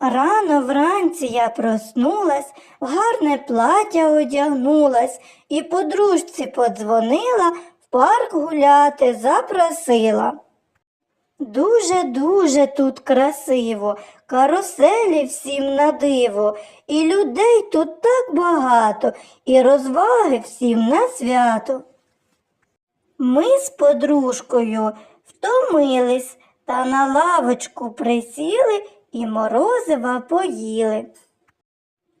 Рано вранці я проснулась, гарне плаття одягнулась і подружці подзвонила, в парк гуляти запросила. Дуже-дуже тут красиво, каруселі всім на диво, і людей тут так багато, і розваги всім на свято. Ми з подружкою втомились та на лавочку присіли і морозива поїли.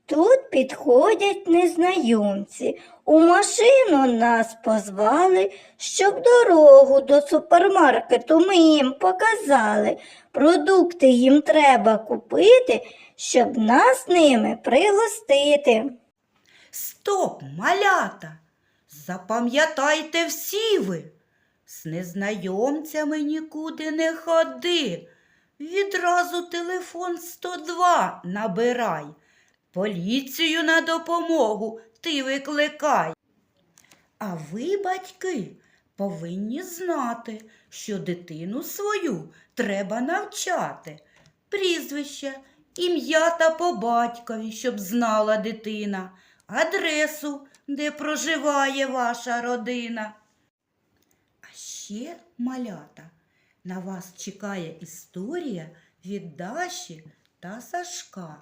Тут підходять незнайомці, у машину нас позвали, щоб дорогу до супермаркету ми їм показали. Продукти їм треба купити, щоб нас ними пригостити. Стоп, малята! Запам'ятайте всі ви. З незнайомцями нікуди не ходи. Відразу телефон 102 набирай. Поліцію на допомогу ти викликай. А ви, батьки, повинні знати, що дитину свою треба навчати. Прізвище, ім'я та по батькові, щоб знала дитина, адресу, де проживає ваша родина. А ще, малята, на вас чекає історія від Даші та Сашка.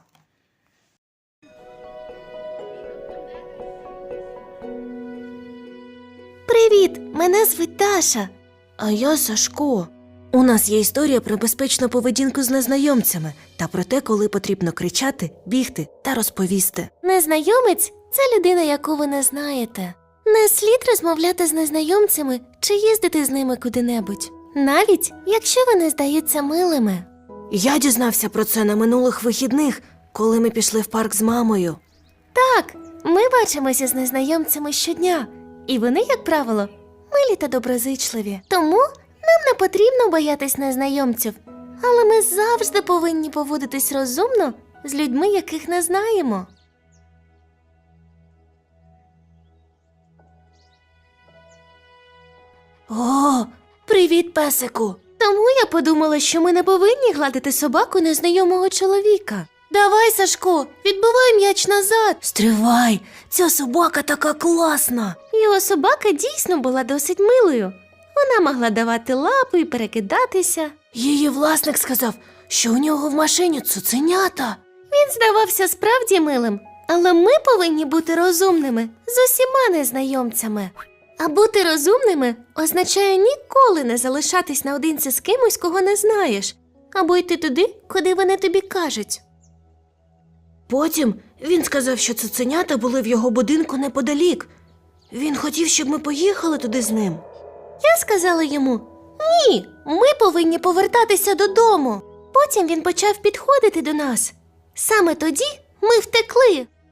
Привіт! Мене звуть Даша. А я Сашко. У нас є історія про безпечну поведінку з незнайомцями та про те, коли потрібно кричати, бігти та розповісти. Незнайомець це людина, яку ви не знаєте. Не слід розмовляти з незнайомцями чи їздити з ними куди-небудь, навіть якщо вони здаються милими. Я дізнався про це на минулих вихідних, коли ми пішли в парк з мамою. Так, ми бачимося з незнайомцями щодня, і вони, як правило, милі та доброзичливі. Тому нам не потрібно боятись незнайомців, але ми завжди повинні поводитись розумно з людьми, яких не знаємо. Привіт, песику. Тому я подумала, що ми не повинні гладити собаку незнайомого чоловіка. Давай, Сашко, відбивай м'яч назад. Стривай, ця собака така класна. Його собака дійсно була досить милою. Вона могла давати лапи і перекидатися. Її власник сказав, що у нього в машині цуценята. Він здавався справді милим, але ми повинні бути розумними з усіма незнайомцями. А бути розумними означає ніколи не залишатись наодинці з кимось, кого не знаєш, або йти туди, куди вони тобі кажуть. Потім він сказав, що цуценята були в його будинку неподалік. Він хотів, щоб ми поїхали туди з ним. Я сказала йому: Ні, ми повинні повертатися додому. Потім він почав підходити до нас. Саме тоді ми втекли.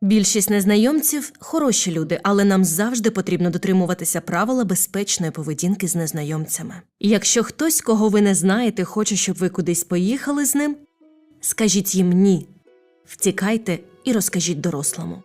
Більшість незнайомців хороші люди, але нам завжди потрібно дотримуватися правила безпечної поведінки з незнайомцями. Якщо хтось, кого ви не знаєте, хоче, щоб ви кудись поїхали з ним, скажіть їм ні, втікайте і розкажіть дорослому.